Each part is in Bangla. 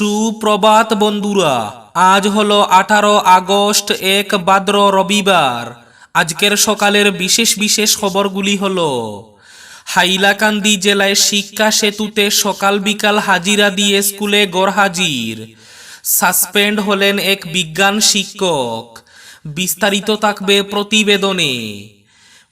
সুপ্রভাত বন্ধুরা, আজ হলো আঠারো আগস্ট এক ভাদ্র রবিবার। আজকের সকালের বিশেষ বিশেষ খবরগুলি হলো, হাইলাকান্দি জেলায় শিক্ষা সেতুতে সকাল বিকাল হাজিরা দিয়ে স্কুলে গড়হাজির সাসপেন্ড হলেন এক বিজ্ঞান শিক্ষক। বিস্তারিত থাকবে প্রতিবেদনে।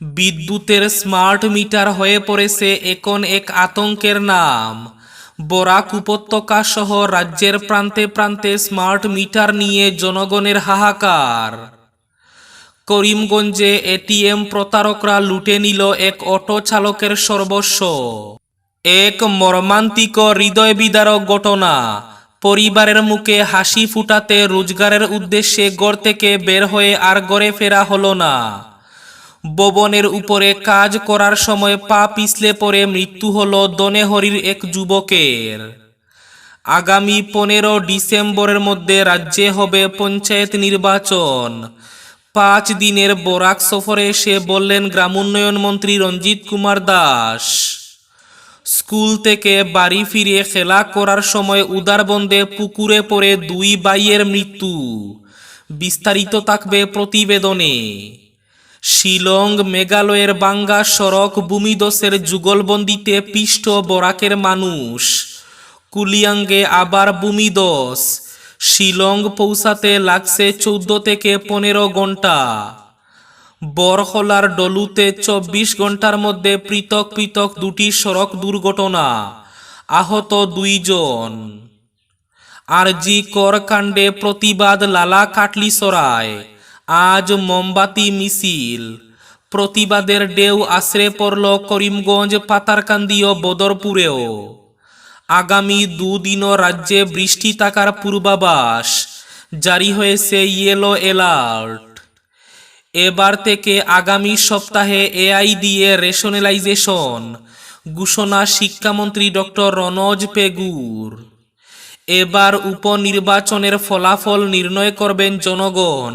বিদ্যুতের স্মার্ট মিটার হয়ে পড়েছে এখন এক আতঙ্কের নাম। বরাক উপত্যকা সহ রাজ্যের প্রান্তে প্রান্তে স্মার্ট মিটার নিয়ে জনগণের হাহাকার। করিমগঞ্জে এটিএম প্রতারকরা লুটে নিল এক অটো চালকের সর্বস্ব। এক মর্মান্তিক হৃদয় বিদারক ঘটনা। পরিবারের মুখে হাসি ফুটাতে রোজগারের উদ্দেশ্যে গড় থেকে বের হয়ে আর গড়ে ফেরা হলো না। ভবনের উপরে কাজ করার সময় পা পিছলে পড়ে মৃত্যু হল দনেহরির এক যুবকের। আগামী পনেরো ডিসেম্বরের মধ্যে রাজ্যে হবে পঞ্চায়েত নির্বাচন। পাঁচ দিনের বরাক সফরে এসে বললেন গ্রামোন্নয়ন মন্ত্রী রঞ্জিত কুমার দাস। স্কুল থেকে বাড়ি ফিরে খেলা করার সময় উদারবন্দে পুকুরে পড়ে দুই বাইয়ের মৃত্যু। বিস্তারিত থাকবে প্রতিবেদনে। শিলং মেঘালয়ের বাঙ্গা সড়ক ভূমিদোষের যুগলবন্দিতে পিষ্ট বরাকের মানুষ। কুলিয়াঙ্গে আবার ভূমিদোষ শিলং পৌঁছাতে লাগছে চৌদ্দ থেকে পনেরো ঘণ্টা বরহলার ডলুতে চব্বিশ ঘণ্টার মধ্যে পৃথক পৃথক দুটি সড়ক দুর্ঘটনা। আহত দুইজন। আরজি কর কাণ্ডে প্রতিবাদ লালা কাটলি সরায় আজ মোমবাতি মিছিল। প্রতিবাদের ডেউ আশ্রে পড়ল করিমগঞ্জ, পাতারকান্দি ও বদরপুরেও। আগামী দুদিনও রাজ্যে বৃষ্টি থাকার পূর্বাভাস জারি হয়েছে ইয়েলো অ্যালার্ট। এবার থেকে আগামী সপ্তাহে এআই দিয়ে রেশনালাইজেশন ঘোষণা শিক্ষামন্ত্রী ডক্টর রনজ পেগুর। এবার উপনির্বাচনের ফলাফল নির্ণয় করবেন জনগণ।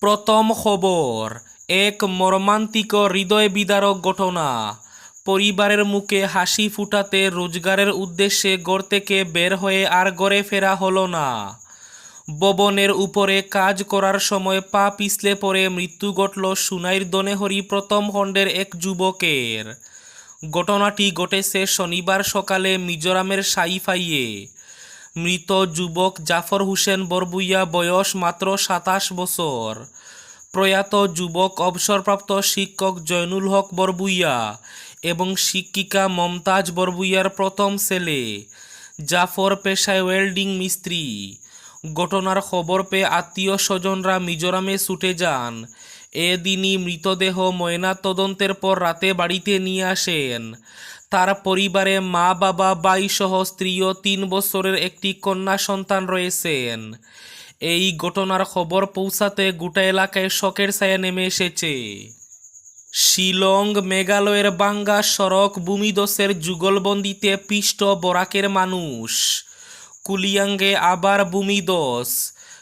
প্রথম খবর, এক মর্মান্তিক হৃদয় বিদারক ঘটনা। পরিবারের মুখে হাসি ফুটাতে রোজগারের উদ্দেশ্যে গড় থেকে বের হয়ে আর গড়ে ফেরা হলো না। ববনের উপরে কাজ করার সময় পা পিছলে পড়ে মৃত্যু ঘটল সুনাইর দনেহরি প্রথম খণ্ডের এক যুবকের। ঘটনাটি ঘটেছে শনিবার সকালে মিজোরামের সাইফাইয়ে। মৃত যুবক জাফর হোসেন বরবুইয়া বয়স মাত্র সাতাশ বছর। প্রয়াত যুবক অবসরপ্রাপ্ত শিক্ষক জয়নুল হক বরবুইয়া এবং শিক্ষিকা মমতাজ বরবুইয়ার প্রথম ছেলে, জাফর পেশায় ওয়েল্ডিং মিস্ত্রি। ঘটনার খবর পেয়ে আত্মীয় স্বজনরা মিজোরামে ছুটে যান। এদিনই মৃতদেহ ময়না তদন্তের পর রাতে বাড়িতে নিয়ে আসেন। তার পরিবারে মা, বাবা বাই সহ স্ত্রী ও তিন বছরের একটি কন্যা সন্তান রয়েছেন। এই ঘটনার খবর পৌঁছাতে গোটা এলাকায় শোকের ছায়া নেমে এসেছে। শিলং মেঘালয়ের বাঙ্গা সড়ক ভূমিদোষের যুগলবন্দিতে পিষ্ট বরাকের মানুষ। কুলিয়াঙ্গে আবার ভূমিদোষ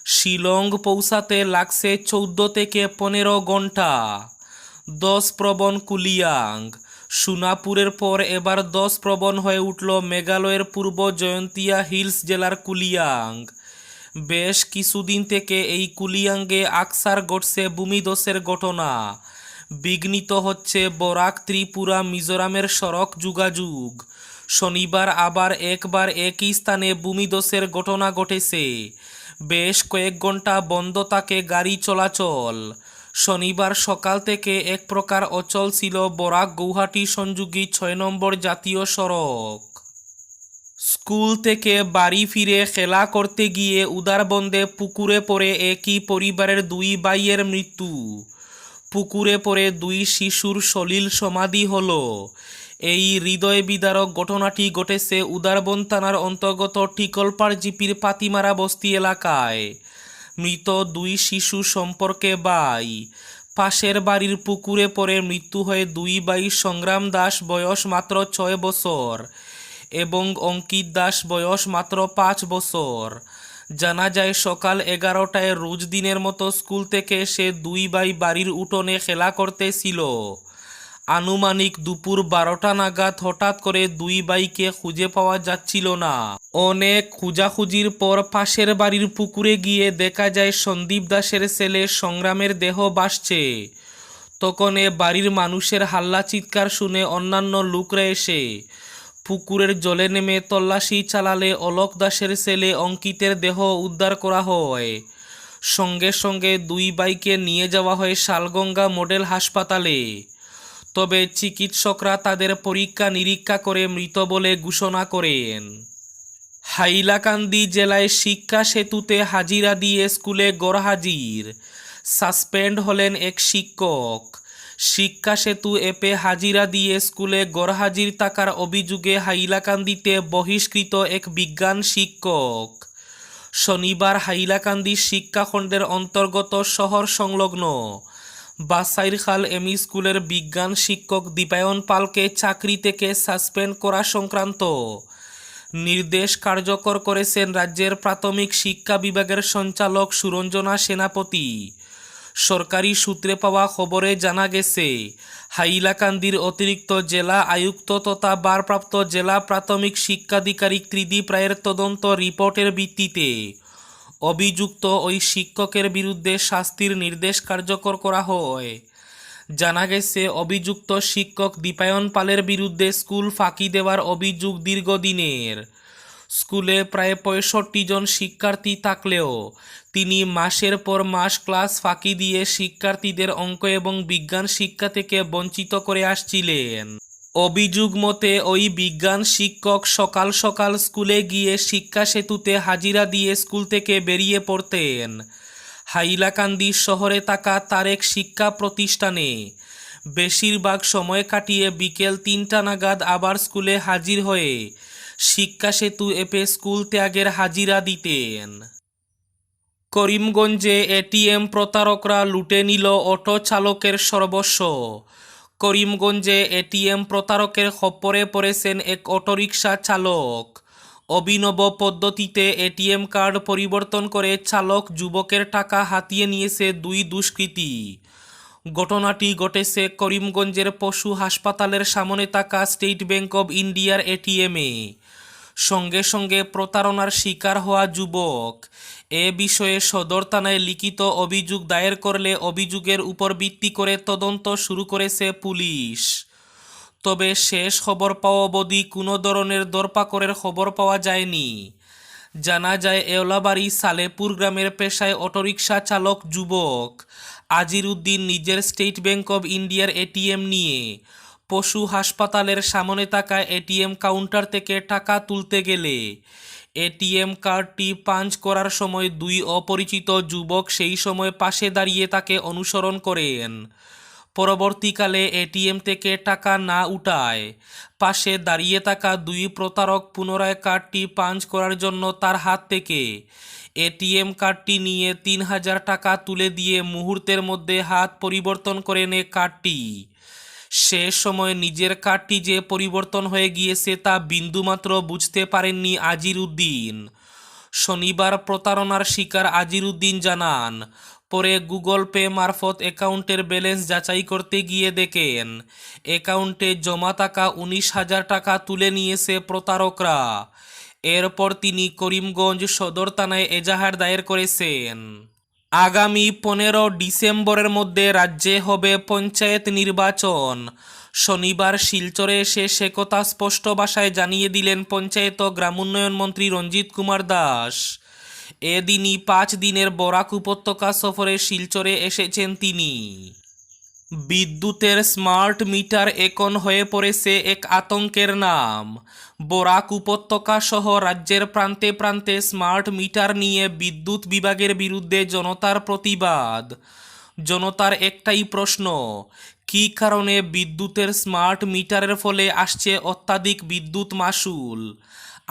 শিলং পৌঁছাতে লাগছে চৌদ্দ থেকে পনেরো ঘণ্টা দশ প্রবণ কুলিয়াং। সোনাপুরের পর এবার দশ প্রবণ হয়ে উঠল মেঘালয়ের পূর্ব জয়ন্তিয়া হিলস জেলার কুলিয়াং। বেশ কিছুদিন থেকে এই কুলিয়াঙ্গে আকসার ঘটছে ভূমিদোষের ঘটনা। বিঘ্নিত হচ্ছে বরাক, ত্রিপুরা, মিজোরামের সড়ক যোগাযোগ। শনিবার আবার একবার একই স্থানে ভূমিদোষের ঘটনা ঘটেছে। বেশ কয়েক ঘণ্টা বন্ধ থাকে গাড়ি চলাচল। শনিবার সকাল থেকে এক প্রকার অচল ছিল বরাক গৌহাটি সংযোগী ছয় নম্বর জাতীয় সড়ক। স্কুল থেকে বাড়ি ফিরে খেলা করতে গিয়ে উদারবন্দে পুকুরে পড়ে একই পরিবারের দুই ভাইয়ের মৃত্যু। পুকুরে পড়ে দুই শিশুর সলিল সমাধি হল। এই হৃদয় বিদারক ঘটনাটি ঘটেছে উদারবন থানার অন্তর্গত টিকলপাড় জিপির পাতিমারা বস্তি এলাকায়। মৃত দুই শিশু সম্পর্কে বাই। পাশের বাড়ির পুকুরে পড়ে মৃত্যু হয়ে দুই বাই সংগ্রাম দাস বয়স মাত্র ছয় বছর এবং অঙ্কিত দাস বয়স মাত্র পাঁচ বছর। জানা যায় সকাল এগারোটায় রোজ দিনের মতো স্কুল থেকে সে দুই বাই বাড়ির উঠোনে খেলা করতেছিল। আনুমানিক দুপুর বারোটা নাগাদ হঠাৎ করে দুই বাইকে খুঁজে পাওয়া যাচ্ছিল না। অনেক খুঁজাখুঁজির পর পাশের বাড়ির পুকুরে গিয়ে দেখা যায় সন্দীপ দাসের ছেলে সংগ্রামের দেহ বাসছে। তখন এ বাড়ির মানুষের হাল্লা চিৎকার শুনে অন্যান্য লোকরা এসে পুকুরের জলে নেমে তল্লাশি চালালে অলোক দাসের ছেলে অঙ্কিতের দেহ উদ্ধার করা হয়। সঙ্গে সঙ্গে দুই বাইকে নিয়ে যাওয়া হয় শালগঙ্গা মডেল হাসপাতালে। তবে চিকিৎসকরা তাদের পরীক্ষা নিরীক্ষা করে মৃত বলে ঘোষণা করেন। হাইলাকান্দি জেলায় শিক্ষা সেতুতে হাজিরা দিয়ে স্কুলে গড়হাজির সাসপেন্ড হলেন এক শিক্ষক। শিক্ষা সেতু অ্যাপে হাজিরা দিয়ে স্কুলে গড়হাজির থাকার অভিযোগে হাইলাকান্দিতে বহিষ্কৃত এক বিজ্ঞান শিক্ষক। শনিবার হাইলাকান্দি শিক্ষাখণ্ডের অন্তর্গত শহর সংলগ্ন বাসাইরখাল এমই স্কুলের বিজ্ঞান শিক্ষক দীপায়ন পালকে চাকরি থেকে সাসপেন্ড করা সংক্রান্ত নির্দেশ কার্যকর করেছেন রাজ্যের প্রাথমিক শিক্ষা বিভাগের সঞ্চালক সুরঞ্জনা সেনাপতি। সরকারি সূত্রে পাওয়া খবরে জানা গেছে, হাইলাকান্দির অতিরিক্ত জেলা আয়ুক্ত তথা ভারপ্রাপ্ত জেলা প্রাথমিক শিক্ষাধিকারী ত্রিদীপ রায়ের তদন্ত রিপোর্টের ভিত্তিতে অভিযুক্ত ওই শিক্ষকের বিরুদ্ধে শাস্তির নির্দেশ কার্যকর করা হয়। জানা গেছে, অভিযুক্ত শিক্ষক দীপায়ন পালের বিরুদ্ধে স্কুল ফাঁকি দেওয়ার অভিযোগ দীর্ঘদিনের। স্কুলে প্রায় পঁয়ষট্টি জন শিক্ষার্থী থাকলেও তিনি মাসের পর মাস ক্লাস ফাঁকি দিয়ে শিক্ষার্থীদের অঙ্ক এবং বিজ্ঞান শিক্ষা থেকে বঞ্চিত করে আসছিলেন। অভিযোগ মতে, ওই বিজ্ঞান শিক্ষক সকাল সকাল স্কুলে গিয়ে শিক্ষা সেতুতে হাজিরা দিয়ে স্কুল থেকে বেরিয়ে পড়তেন। হাইলাকান্দি শহরে থাকা তারেক শিক্ষা প্রতিষ্ঠানে বেশিরভাগ সময় কাটিয়ে বিকেল তিনটা নাগাদ আবার স্কুলে হাজির হয়ে শিক্ষা সেতু এপে স্কুল ত্যাগের হাজিরা দিতেন। করিমগঞ্জে এটিএম প্রতারকরা লুটে নিল অটো চালকের সর্বস্ব। করিমগঞ্জে এটিএম প্রতারকের খপ্পরে পড়েছেন এক অটোরিকশা চালক। অভিনব পদ্ধতিতে এটিএম কার্ড পরিবর্তন করে চালক যুবকের টাকা হাতিয়ে নিয়েছে দুই দুষ্কৃতী। ঘটনাটি ঘটেছে করিমগঞ্জের পশু হাসপাতালের সামনে থাকা স্টেট ব্যাঙ্ক অব ইন্ডিয়ার এটিএমে। সঙ্গে সঙ্গে প্রতারণার শিকার হওয়া যুবক। এ বিষয়ে সদর থানায় লিখিত অভিযোগ দায়ের করলে অভিযোগের উপর ভিত্তি করে তদন্ত শুরু করেছে পুলিশ। তবে শেষ খবর পাওয়া অবধি কোনো ধরনের দরপাকরের খবর পাওয়া যায়নি। জানা যায়, এওলাবাড়ি সালেপুর গ্রামের পেশায় অটোরিকশা চালক যুবক। আজির উদ্দিন নিজের স্টেট ব্যাংক অব ইন্ডিয়ার এটিএম নিয়ে পশু হাসপাতালের সামনে থাকা এটিএম কাউন্টার থেকে টাকা তুলতে গেলে এটিএম কার্ডটি পাঞ্চ করার সময় দুই অপরিচিত যুবক সেই সময় পাশে দাঁড়িয়ে তাকে অনুসরণ করেন। পরবর্তীকালে এটিএম থেকে টাকা না উঠায়। পাশে দাঁড়িয়ে থাকা দুই প্রতারক পুনরায় কার্ডটি পাঞ্চ করার জন্য তার হাত থেকে এটিএম কার্ডটি নিয়ে তিন হাজার টাকা তুলে দিয়ে মুহূর্তের মধ্যে হাত পরিবর্তন করে নেয় কার্ডটি। সে সময় নিজের কার্ডটি যে পরিবর্তন হয়ে গিয়েছে তা বিন্দুমাত্র বুঝতে পারেননি আজির উদ্দিন শনিবার প্রতারণার শিকার আজির উদ্দিন জানান, পরে গুগল পে মারফত অ্যাকাউন্টের ব্যালেন্স যাচাই করতে গিয়ে দেখেন, অ্যাকাউন্টে জমা থাকা উনিশ হাজার টাকা তুলে নিয়েছে প্রতারকরা। এরপর তিনি করিমগঞ্জ সদর থানায় এজাহার দায়ের করেছেন। আগামী পনেরো ডিসেম্বরের মধ্যে রাজ্যে হবে পঞ্চায়েত নির্বাচন। শনিবার শিলচরে এসে সে কথা স্পষ্ট ভাষায় জানিয়ে দিলেন পঞ্চায়েত ও গ্রামোন্নয়ন মন্ত্রী রঞ্জিত কুমার দাস। এদিনই পাঁচ দিনের বরাক উপত্যকা সফরে শিলচরে এসেছেন তিনি। বিদ্যুতের স্মার্ট মিটার এখন হয়ে পড়েছে এক আতঙ্কের নাম। বরাক উপত্যকা সহ রাজ্যের প্রান্তে প্রান্তে স্মার্ট মিটার নিয়ে বিদ্যুৎ বিভাগের বিরুদ্ধে জনতার প্রতিবাদ। জনতার একটাই প্রশ্ন, কী কারণে বিদ্যুতের স্মার্ট মিটারের ফলে আসছে অত্যাধিক বিদ্যুৎ মাসুল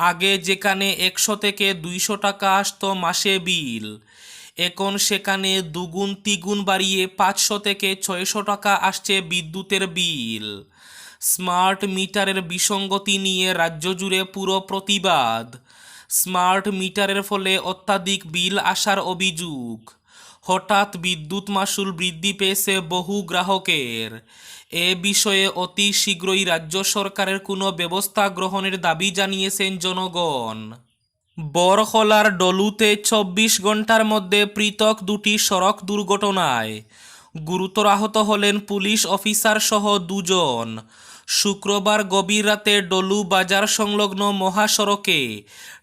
আগে যেখানে একশো থেকে দুইশো টাকা আসত মাসে বিল এখন সেখানে দুগুণ তিগুণ বাড়িয়ে পাঁচশো থেকে ছয়শো টাকা আসছে বিদ্যুতের বিল। স্মার্ট মিটারের বিসঙ্গতি নিয়ে রাজ্য জুড়ে পুরো প্রতিবাদ। স্মার্ট মিটারের ফলে অত্যাধিক বিল আসার অভিযোগ। হঠাৎ বিদ্যুৎ মাসুল বৃদ্ধি পেয়েছে বহু গ্রাহকের। এ বিষয়ে অতি শীঘ্রই রাজ্য সরকারের কোনো ব্যবস্থা গ্রহণের দাবি জানিয়েছেন জনগণ। বরখলার ডলুতে চব্বিশ ঘণ্টার মধ্যে পৃথক দুটি সড়ক দুর্ঘটনায় গুরুতর আহত হলেন পুলিশ অফিসার সহ দুজন। শুক্রবার গভীর রাতে ডলু বাজার সংলগ্ন মহাসড়কে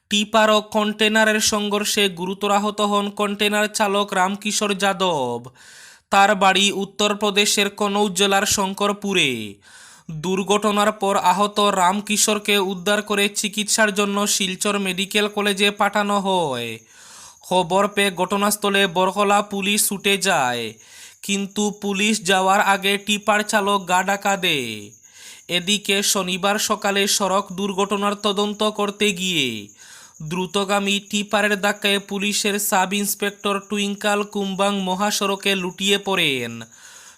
টিপার ও কন্টেনারের সংঘর্ষে গুরুতর আহত হন কন্টেনার চালক রামকিশোর যাদব। তার বাড়ি উত্তরপ্রদেশের কনৌজ জেলার শঙ্করপুরে। দুর্ঘটনার পর আহত রামকিশোরকে উদ্ধার করে চিকিৎসার জন্য শিলচর মেডিকেল কলেজে পাঠানো হয়। খবর পেয়ে ঘটনাস্থলে বরকলা পুলিশ ছুটে যায়। কিন্তু পুলিশ যাওয়ার আগে টিপার চালক গা ডাকা দেয়। এদিকে শনিবার সকালে সড়ক দুর্ঘটনার তদন্ত করতে গিয়ে দ্রুতগামী টিপারের ধাক্কায় পুলিশের সাব ইন্সপেক্টর টুইঙ্কাল কুম্বাং মহাসড়কে লুটিয়ে পড়েন।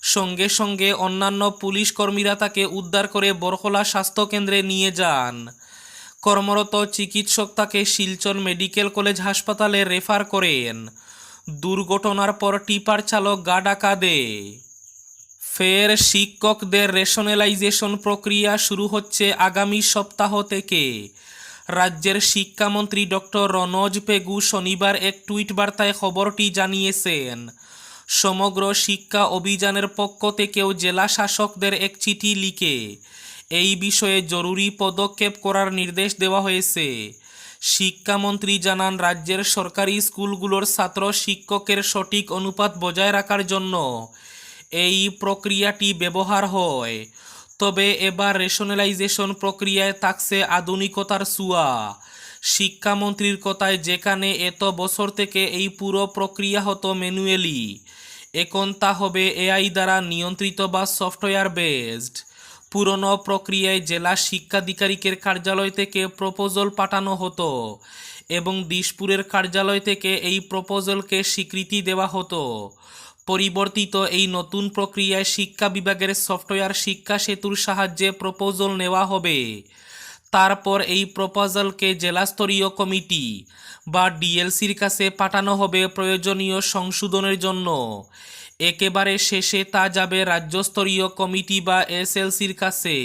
সঙ্গে সঙ্গে অন্যান্য পুলিশ কর্মীরা তাকে উদ্ধার করে বরখলা স্বাস্থ্যকেন্দ্রে নিয়ে যান। কর্মরত চিকিৎসক তাকে শিলচর মেডিকেল কলেজ হাসপাতালে রেফার করেন। দুর্ঘটনার পর টিপার চালক গা ডাকা দেয় ফের শিক্ষকদের রেশনালাইজেশন প্রক্রিয়া শুরু হচ্ছে আগামী সপ্তাহ থেকে। রাজ্যের শিক্ষামন্ত্রী ডক্টর রনজ পেগু শনিবার এক টুইট বার্তায় খবরটি জানিয়েছেন। সমগ্র শিক্ষা অভিযানের পক্ষ থেকেও জেলা শাসকদের এক চিঠি লিখে, এই বিষয়ে জরুরি পদক্ষেপ করার নির্দেশ দেওয়া হয়েছে। শিক্ষামন্ত্রী জানান, রাজ্যের সরকারি স্কুলগুলোর ছাত্র শিক্ষকের সঠিক অনুপাত বজায় রাখার জন্য এই প্রক্রিয়াটি ব্যবহার হয়। তবে এবার রেশনালাইজেশন প্রক্রিয়ায় থাকছে আধুনিকতার সুয়া। শিক্ষামন্ত্রীর কথায় যেখানে এত বছর থেকে এই পুরো প্রক্রিয়া হতো ম্যানুয়ালি, এখন তা হবে এআই দ্বারা নিয়ন্ত্রিত বা সফটওয়্যার বেসড। পুরনো প্রক্রিয়ায় জেলা শিক্ষাধিকারিকের কার্যালয় থেকে প্রপোজাল পাঠানো হতো এবং দিশপুরের কার্যালয় থেকে এই প্রপোজালকে স্বীকৃতি দেওয়া হতো। পরিবর্তিত এই নতুন প্রক্রিয়ায় শিক্ষা বিভাগের সফটওয়্যার শিক্ষা সেতুর সাহায্যে প্রপোজাল নেওয়া হবে। তারপর এই প্রপোজালকে জেলাস্তরীয় কমিটি বা ডিএলসির কাছে পাঠানো হবে প্রয়োজনীয় সংশোধনের জন্য। একেবারে শেষে তা যাবে রাজ্যস্তরীয় কমিটি বা এসএলসির কাছে।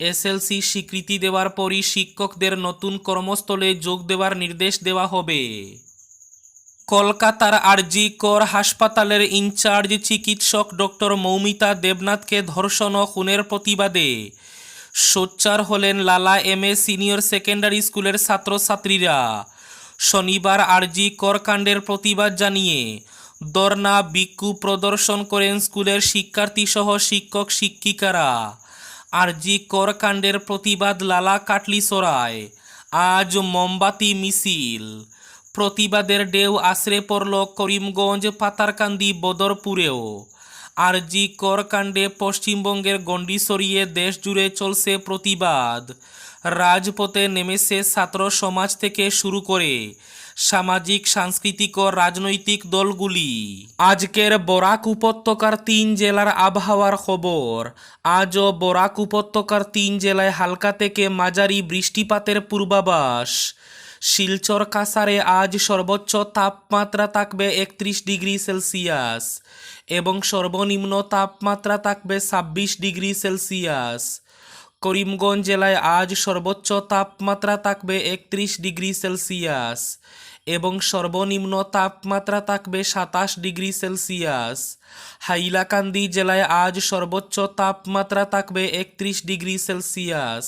এসএলসি স্বীকৃতি দেওয়ার পরই শিক্ষকদের নতুন কর্মস্থলে যোগ দেওয়ার নির্দেশ দেওয়া হবে। কলকাতার আরজি কর হাসপাতালের ইনচার্জ চিকিৎসক ডক্টর মৌমিতা দেবনাথকে ধর্ষণ ও খুনের প্রতিবাদে সোচ্চার হলেন লালা এম এ সিনিয়র সেকেন্ডারি স্কুলের ছাত্রছাত্রীরা। শনিবার আরজি কর কাণ্ডের প্রতিবাদ জানিয়ে দর্না বিক্ষোভ প্রদর্শন করেন স্কুলের শিক্ষার্থীসহ শিক্ষক শিক্ষিকারা। আরজি কর কাণ্ডের প্রতিবাদ লালা কাটলি কাটলিসরায় আজ মোমবাতি মিছিল। প্রতিবাদের ঢেউ আশ্রে পড়ল করিমগঞ্জ, পাতারকান্দি, বদরপুরেও। আরজি কর কাণ্ডে পশ্চিমবঙ্গের গণ্ডি সরিয়ে দেশ জুড়ে চলছে প্রতিবাদ। রাজপথে নেমেছে ছাত্র সমাজ থেকে শুরু করে সামাজিক, সাংস্কৃতিক ও রাজনৈতিক দলগুলি। আজকের বরাক উপত্যকার তিন জেলার আবহাওয়ার খবর। আজও বরাক উপত্যকার তিন জেলায় হালকা থেকে মাঝারি বৃষ্টিপাতের পূর্বাভাস। শিলচর কাসারে আজ সর্বোচ্চ তাপমাত্রা থাকবে একত্রিশ ডিগ্রি সেলসিয়াস। এবং সর্বনিম্ন তাপমাত্রা থাকবে ছাব্বিশ ডিগ্রি সেলসিয়াস। করিমগঞ্জ জেলায় আজ সর্বোচ্চ তাপমাত্রা থাকবে একত্রিশ ডিগ্রি সেলসিয়াস এবং সর্বনিম্ন তাপমাত্রা থাকবে সাতাশ ডিগ্রি সেলসিয়াস। হাইলাকান্দি জেলায় আজ সর্বোচ্চ তাপমাত্রা থাকবে একত্রিশ ডিগ্রি সেলসিয়াস।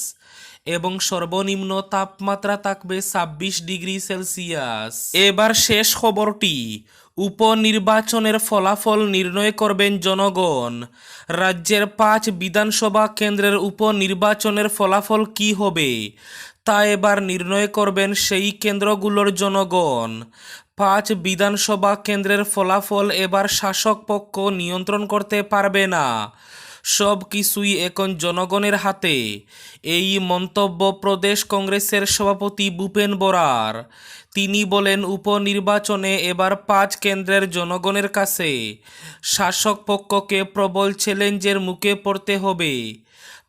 এবং সর্বনিম্ন তাপমাত্রা থাকবে ছাব্বিশ ডিগ্রি সেলসিয়াস। এবার শেষ খবরটি। উপনির্বাচনের ফলাফল নির্ণয় করবেন জনগণ। রাজ্যের পাঁচ বিধানসভা কেন্দ্রের উপনির্বাচনের ফলাফল কি হবে? তা এবার নির্ণয় করবেন সেই কেন্দ্রগুলোর জনগণ। পাঁচ বিধানসভা কেন্দ্রের ফলাফল এবার শাসক পক্ষ নিয়ন্ত্রণ করতে পারবে না। সব কিছুই এখন জনগণের হাতে। এই মন্তব্য প্রদেশ কংগ্রেসের সভাপতি ভূপেন বরার। তিনি বলেন, উপনির্বাচনে এবার পাঁচ কেন্দ্রের জনগণের কাছে শাসক পক্ষকে প্রবল চ্যালেঞ্জের মুখে পড়তে হবে।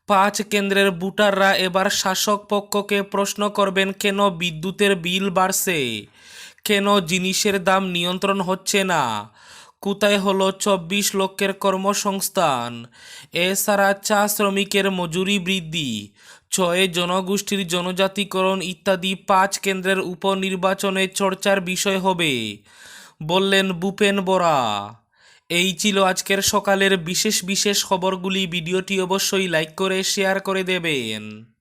পাঁচ কেন্দ্রের ভোটাররা এবার শাসক পক্ষকে প্রশ্ন করবেন, কেন বিদ্যুতের বিল বাড়ছে? কেন জিনিসের দাম নিয়ন্ত্রণ হচ্ছে না? কোথায় হলো চব্বিশ লক্ষের কর্মসংস্থান? এছাড়া চা শ্রমিকের মজুরি বৃদ্ধি। ছয়ে জনগোষ্ঠীর জনজাতিকরণ ইত্যাদি পাঁচ কেন্দ্রের উপনির্বাচনে চর্চার বিষয় হবে, বললেন বুপেন বরা। এই ছিল আজকের সকালের বিশেষ বিশেষ খবরগুলি। ভিডিওটি অবশ্যই লাইক করে, শেয়ার করে দেবেন।